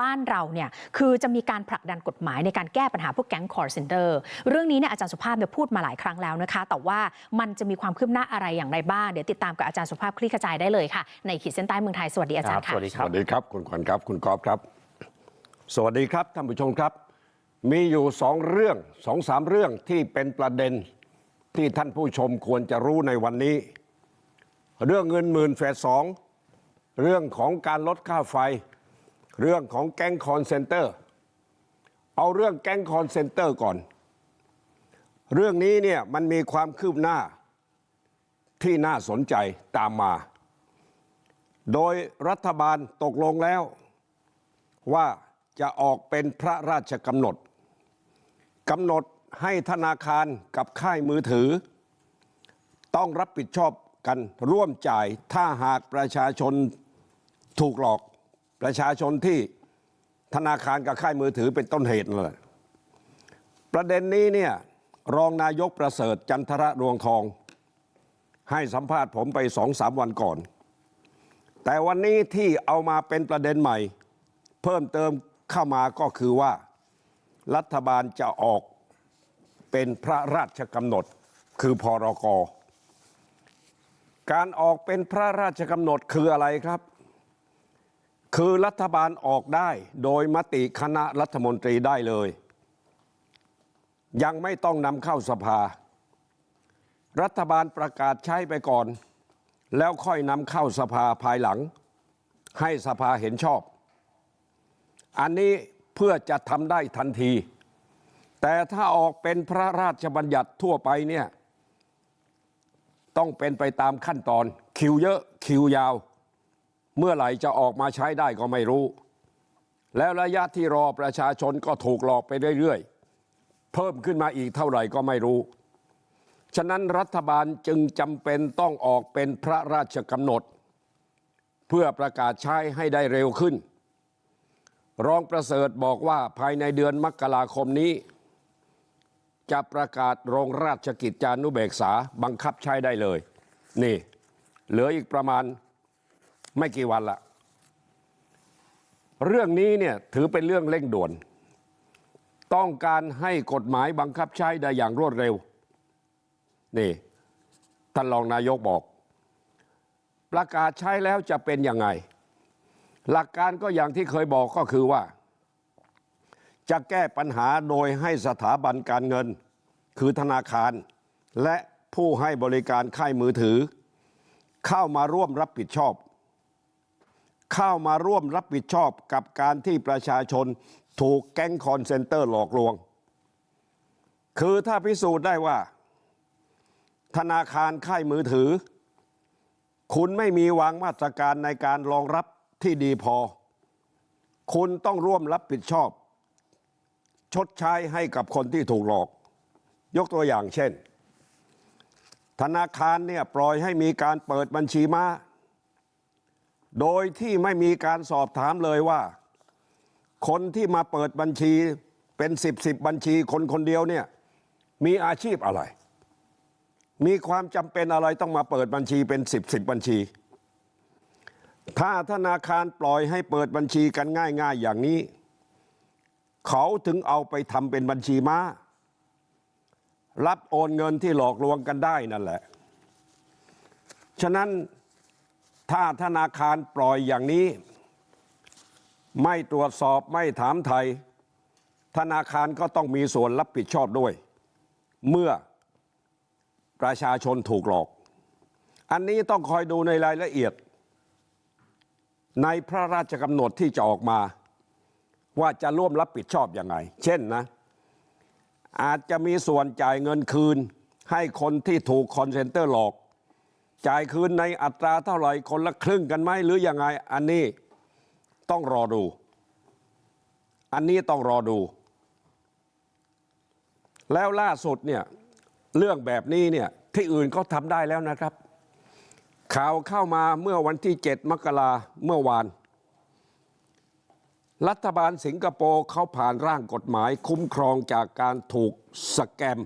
บ้านเราเนี่ยคือจะมีการผลักดันกฎหมายในการแก้ปัญหาพวกแก๊งคอร์เซนเตอร์เรื่องนี้เนี่ยอาจารย์สุภาพเนี่ยพูดมาหลายครั้งแล้วนะคะ แต่ว่ามันจะมีความคืบหน้าอะไรอย่างไรบ้างเดี๋ยวติดตามกับอาจารย์สุภาพคลี่ขจายได้เลยค่ะในขีดเส้นใต้เมืองไทยสวัสดีอาจารย์สค่ะวัสดีคสรับวัสดีครับคุณขวัญครับคุณกอฟครับ สวัสดีครับท่านผู้ชมครับ มีอยู่สองเรื่องสองสามเรื่องที่เป็นประเด็นที่ท่านผู้ชมควรจะรู้ในวันนี้ เรื่องเงินหมื่นเฟสสองเรื่องของการลดค่าไฟ เรื่องของแก๊งคอนเซนเตอร์ เอาเรื่องแก๊งคอนเซนเตอร์ก่อน เรื่องนี้เนี่ยมันมีความคืบหน้าที่น่าสนใจตามมา โดยรัฐบาลตกลงแล้ว ว่าจะออกเป็นพระราชกำหนดกำหนดให้ธนาคารกับค่ายมือถือ ต้องรับผิดชอบกันร่วมจ่ายถ้าหากประชาชนถูกหลอก ประชาชนที่ธนาคารกับค่ายมือถือเป็นต้นเหตุเลยประเด็นนี้เนี่ยรองนายกประเสริฐจันทระรวงทอง ให้สัมภาษณ์ผมไปสองสามวันก่อน แต่วันนี้ที่เอามาเป็นประเด็นใหม่ เพิ่มเติมเข้ามาก็คือว่า รัฐบาลจะออกเป็นพระราชกำหนดคือพรกการออกเป็นพระราชกำหนดคืออะไรครับ คือรัฐบาลออกได้โดยมติคณะรัฐมนตรีได้เลย ยังไม่ต้องนำเข้าสภา รัฐบาลประกาศใช้ไปก่อน แล้วค่อยนำเข้าสภาภายหลัง ให้สภาเห็นชอบ อันนี้เพื่อจะทำได้ทันที แต่ถ้าออกเป็นพระราชบัญญัติทั่วไปเนี่ย ต้องเป็นไปตามขั้นตอนคิวเยอะคิวยาว เมื่อไหร่จะออกมาใช้ได้ก็ไม่รู้แล้วระยะที่รอประชาชนก็ถูกหลอกไปเรื่อยๆเพิ่มขึ้นมาอีกเท่าไหร่ก็ไม่รู้ฉะนั้นรัฐบาลจึงจำเป็นต้องออกเป็นพระราชกำหนด เพื่อประกาศใช้ให้ได้เร็วขึ้น รองประเสริฐบอกว่าภายในเดือนมกราคมนี้ จะประกาศโรงราชกิจจานุเบกษาบังคับใช้ได้เลย นี่ เหลืออีกประมาณ ไม่กี่วันละเรื่องนี้เนี่ยถือเป็นเรื่องเร่งด่วน ต้องการให้กฎหมายบังคับใช้ได้อย่างรวดเร็ว นี่ท่านรองนายกบอก ประกาศใช้แล้วจะเป็นยังไง หลักการก็อย่างที่เคยบอกก็คือว่า จะแก้ปัญหาโดยให้สถาบันการเงิน คือธนาคาร และผู้ให้บริการค่ายมือถือ เข้ามาร่วมรับผิดชอบ เข้ามาร่วมรับผิดชอบกับการที่ประชาชนถูกแก๊งคอนเซนเตอร์หลอกลวงคือถ้าพิสูจน์ได้ว่า ธนาคารค่ายมือถือ คุณไม่มีวางมาตรการในการรองรับที่ดีพอ คุณต้องร่วมรับผิดชอบ ชดใช้ให้กับคนที่ถูกหลอก ยกตัวอย่างเช่น ธนาคารเนี่ยปล่อยให้มีการเปิดบัญชีม้า โดยที่ไม่มีการสอบถามเลยว่าคนที่มาเปิดบัญชีเป็นสิบสิบบัญชีคนคนเดียวเนี่ยมีอาชีพอะไร มีความจำเป็นอะไรต้องมาเปิดบัญชีเป็นสิบสิบบัญชี ถ้าธนาคารปล่อยให้เปิดบัญชีกันง่าย ๆ อย่างนี้ เขาถึงเอาไปทำเป็นบัญชีม้า รับโอนเงินที่หลอกลวงกันได้นั่นแหละ ฉะนั้น ถ้าธนาคารปล่อยอย่างนี้ไม่ตรวจสอบไม่ถามไทยธนาคารก็ต้องมีส่วนรับผิดชอบด้วย เมื่อประชาชนถูกหลอก อันนี้ต้องคอยดูในรายละเอียด ในพระราชกำหนดที่จะออกมา ว่าจะร่วมรับผิดชอบอยังไง เช่นนะ อาจจะมีส่วนจ่ายเงินคืน ให้คนที่ถูกคอนเซนเตอร์หลอก จ่ายคืนในอัตราเท่าไหร่คนละครึ่งกันไหมหรือยังไงอันนี้ต้องรอดูอันนี้ต้องรอดู แล้วล่าสุดเนี่ยเรื่องแบบนี้เนี่ยที่อื่นก็ทำได้แล้วนะครับ ข่าวเข้ามาเมื่อวันที่ 7 มกราเมื่อวาน รัฐบาลสิงคโปร์เขาผ่านร่างกฎหมายคุ้มครองจากการถูกสแกม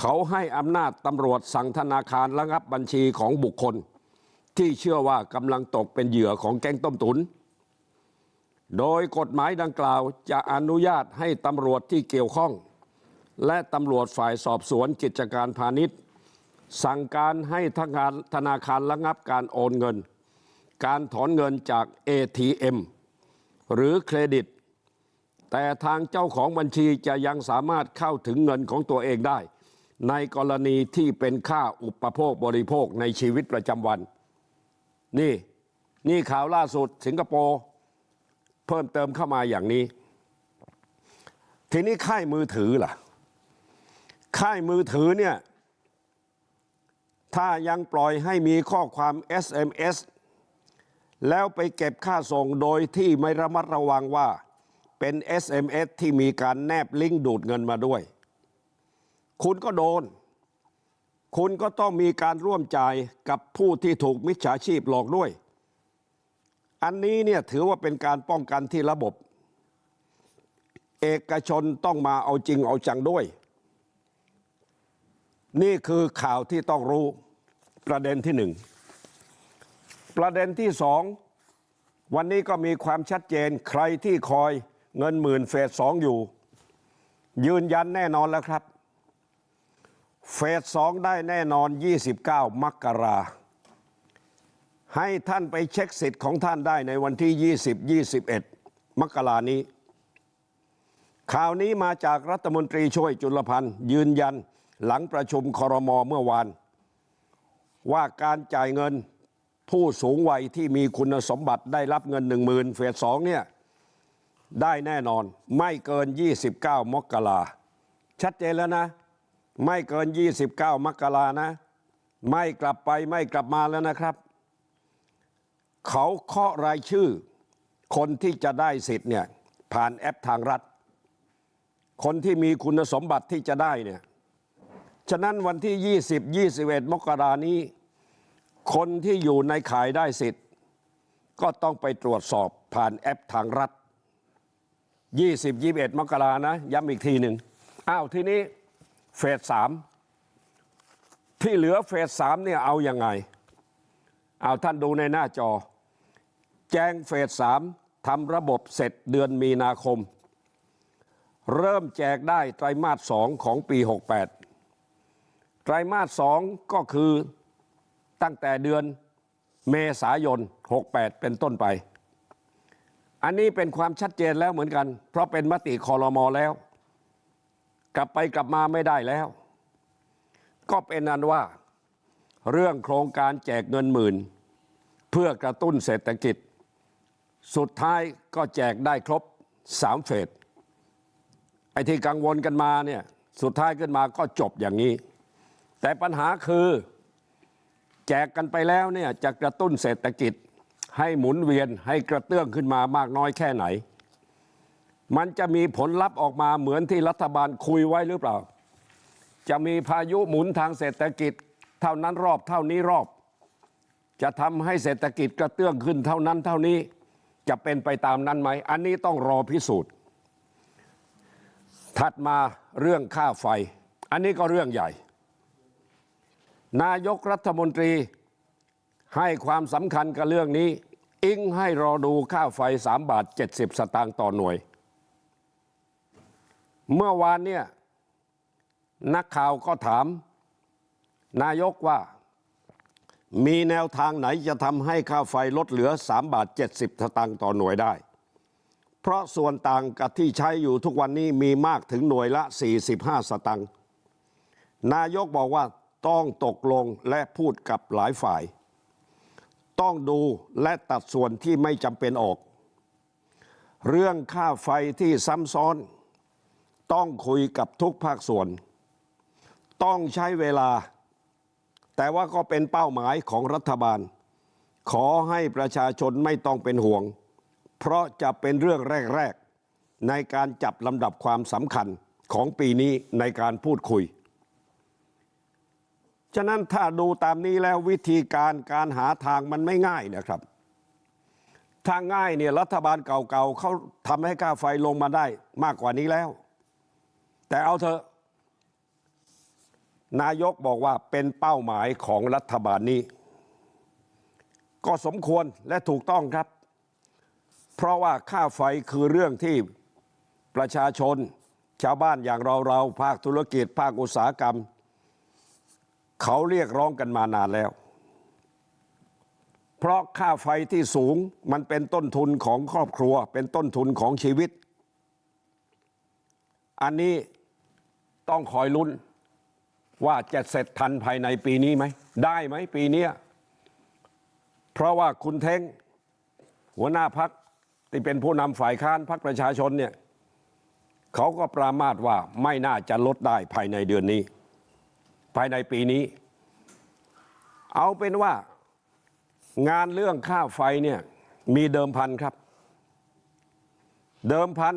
เขาให้อำนาจตำรวจสั่งธนาคารระงับบัญชีของบุคคล ที่เชื่อว่ากำลังตกเป็นเหยื่อของแก๊งต้มตุนโดยกฎหมายดังกล่าวจะอนุญาตให้ตำรวจที่เกี่ยวข้อง และตำรวจฝ่ายสอบสวนกิจการพาณิชย์ สั่งการให้ทางานธนาคารระงับการโอนเงิน การถอนเงินจาก ATM หรือเครดิต แต่ทางเจ้าของบัญชีจะยังสามารถเข้าถึงเงินของตัวเองได้ ในกรณีที่เป็นค่าอุปโภคบริโภคในชีวิตประจำวันนี่นี่ข่าวล่าสุดสิงคโปร์เพิ่มเติมเข้ามาอย่างนี้ ทีนี้ค่ายมือถือล่ะ ค่ายมือถือเนี่ยถ้ายังปล่อยให้มีข้อความ SMS แล้วไปเก็บค่าส่งโดยที่ไม่ระมัดระวังว่าเป็น SMS ที่มีการแนบลิงก์ดูดเงินมาด้วย คุณก็โดนคุณก็ต้องมีการร่วมจ่ายกับผู้ที่ถูกมิจฉาชีพหลอกด้วยอันนี้เนี่ยถือว่าเป็นการป้องกันที่ระบบเอกชนต้องมาเอาจริงเอาจังด้วยนี่คือข่าวที่ต้องรู้ประเด็นที่หนึ่งประเด็นที่สองวันนี้ก็มีความชัดเจนใครที่คอยเงินหมื่นเฟสสองอยู่ยืนยันแน่นอนแล้วครับ เฟสสองได้แน่นอน 29 มกราให้ท่านไปเช็คสิทธิ์ของท่านได้ในวันที่ 20 21 มกรานี้ ข่าวนี้มาจากรัฐมนตรีช่วยจุลพันธ์ ยืนยันหลังประชุมคอรมอเมื่อวาน ว่าการจ่ายเงินผู้สูงวัยที่มีคุณสมบัติได้รับเงิน 1 0,000 เฟสสองเนี่ย ได้แน่นอนไม่เกิน 29 มกราชัดเจนแล้วนะ ไม่เกิน29มกรานะ ไม่กลับไปไม่กลับมาแล้วนะครับ เขาเคาะรายชื่อ คนที่จะได้สิทธิ์เนี่ยผ่านแอปทางรัฐ คนที่มีคุณสมบัติที่จะได้เนี่ยฉะนั้นวันที่ 20 21 มกรานี้ คนที่อยู่ในขายได้สิทธิ์ ก็ต้องไปตรวจสอบผ่านแอปทางรัฐ 20 21 มกรานะ ย้ำอีกทีหนึ่งอ้าวทีนี้ เฟสสามที่เหลือเฟสสามเนี่ยเอาอยัางไงเอาท่านดูในหน้าจอ แจ้งเฟสสามทำระบบเสร็จเดือนมีนาคม เริ่มแจกได้ไตรมาสสองของปี 68 ไตรมาสสองก็คือตั้งแต่เดือนเมษายน 68 เป็นต้นไป อันนี้เป็นความชัดเจนแล้วเหมือนกัน เพราะเป็นมติคอรมอแล้ว กลับไปกลับมาไม่ได้แล้วก็เป็นอันว่าเรื่องโครงการแจกเงินหมื่น เพื่อกระตุ้นเศรษฐกิจ สุดท้ายก็แจกได้ครบสามเฟสไอ้ที่กังวลกันมาเนี่ยสุดท้ายขึ้นมาก็จบอย่างนี้ แต่ปัญหาคือ แจกกันไปแล้วเนี่ยจะกระตุ้นเศรษฐกิจให้หมุนเวียนให้กระเตื้องขึ้นมามากน้อยแค่ไหน มันจะมีผลลัพธ์ออกมาเหมือนที่รัฐบาลคุยไว้หรือเปล่าจะมีพายุหมุนทางเศรษฐกิจเท่านั้นรอบเท่านี้รอบ จะทำให้เศรษฐกิจกระเตื้องขึ้นเท่านั้นเท่านี้จะเป็นไปตามนั้นไหม อันนี้ต้องรอพิสูจน์ ถัดมาเรื่องค่าไฟ อันนี้ก็เรื่องใหญ่ นายกรัฐมนตรีให้ความสำคัญกับเรื่องนี้ อิงให้รอดูค่าไฟ 3 บาท 70 สตางค์ต่อหน่วย เมื่อวานเนี่ยนักข่าวก็ถาม นายกว่า มีแนวทางไหนจะทำให้ค่าไฟลดเหลือ 3 บาท 70สตางค์ต่อหน่วยได้ เพราะส่วนต่างกับที่ใช้อยู่ทุกวันนี้มีมากถึงหน่วยละ 45 สตางค์นายกบอกว่าต้องตกลงและพูดกับหลายฝ่าย ต้องดูและตัดส่วนที่ไม่จำเป็นออก เรื่องค่าไฟที่ซ้ำซ้อน ต้องคุยกับทุกภาคส่วนต้องใช้เวลาแต่ว่าก็เป็นเป้าหมายของรัฐบาลขอให้ประชาชนไม่ต้องเป็นห่วงเพราะจะเป็นเรื่องแรกๆในการจับลำดับความสำคัญของปีนี้ในการพูดคุย ฉะนั้นถ้าดูตามนี้แล้ววิธีการการหาทางมันไม่ง่ายนะครับ ถ้าง่ายเนี่ยรัฐบาลเก่าๆเขาทำให้ค่าไฟลงมาได้มากกว่านี้แล้ว แต่เอาเถอะนายกบอกว่าเป็นเป้าหมายของรัฐบาลนี้ก็สมควรและถูกต้องครับเพราะว่าค่าไฟคือเรื่องที่ประชาชนชาวบ้านอย่างเราเราภาคธุรกิจภาคอุตสาหกรรม เขาเรียกร้องกันมานานแล้ว เพราะค่าไฟที่สูงมันเป็นต้นทุนของครอบครัว เป็นต้นทุนของชีวิต อันนี้ ต้องคอยลุ้นว่าจะเสร็จทันภายในปีนี้ไหมได้ไหมปีนี้เพราะว่าคุณเท้งหัวหน้าพักที่เป็นผู้นำฝ่ายค้านพักประชาชนเนี่ยเขาก็ปรามาสว่าไม่น่าจะลดได้ภายในเดือนนี้ ภายในปีนี้ เอาเป็นว่างานเรื่องค่าไฟเนี่ยมีเดิมพันครับ เดิมพัน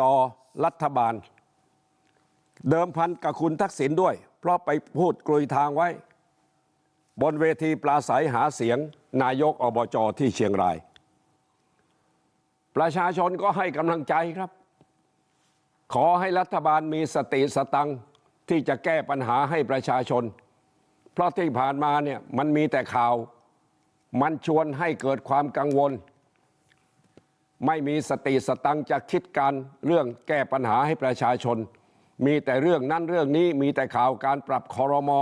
ต่อรัฐบาล พันกับคุณทักษิณด้วย เพราะไปพูดกลุยทางไว้ บนเวทีปราศัยหาเสียงนายกอบจที่เชียงราย ประชาชนก็ให้กำลังใจครับ ขอให้รัฐบาลมีสติสตังที่จะแก้ปัญหาให้ประชาชน เพราะที่ผ่านมาเนี่ยมันมีแต่ข่าว มันชวนให้เกิดความกังวล ไม่มีสติสตังจะคิดการเรื่องแก้ปัญหาให้ประชาชน มีแต่เรื่องนั้นเรื่องนี้มีแต่ข่าวการปรับคอรมอ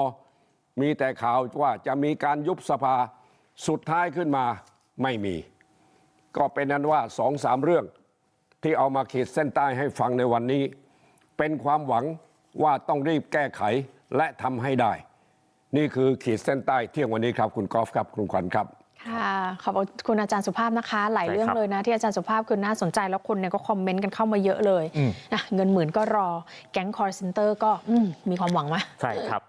มีแต่ข่าวว่าจะมีการยุบสภาสุดท้ายขึ้นมาไม่มี ก็เป็นนั้นว่าสองสามเรื่องที่เอามาขีดเส้นใต้ให้ฟังในวันนี้ เป็นความหวังว่าต้องรีบแก้ไขและทำให้ได้ นี่คือขีดเส้นใต้เที่ยงวันนี้ครับ คุณกอล์ฟครับ คุณขวัญครับ ค่ะขอบคุณอาจารย์สุภาพนะคะ หลายใช่ครับเรื่องเลยนะ ที่อาจารย์สุภาพคือน่าสนใจแล้วคนเนี่ยก็คอมเมนต์กันเข้ามาเยอะเลยอืมนะเงินหมื่นก็รอแก๊งคอร์เซนเตอร์ก็อืมมีความหวังไหมใช่ครับ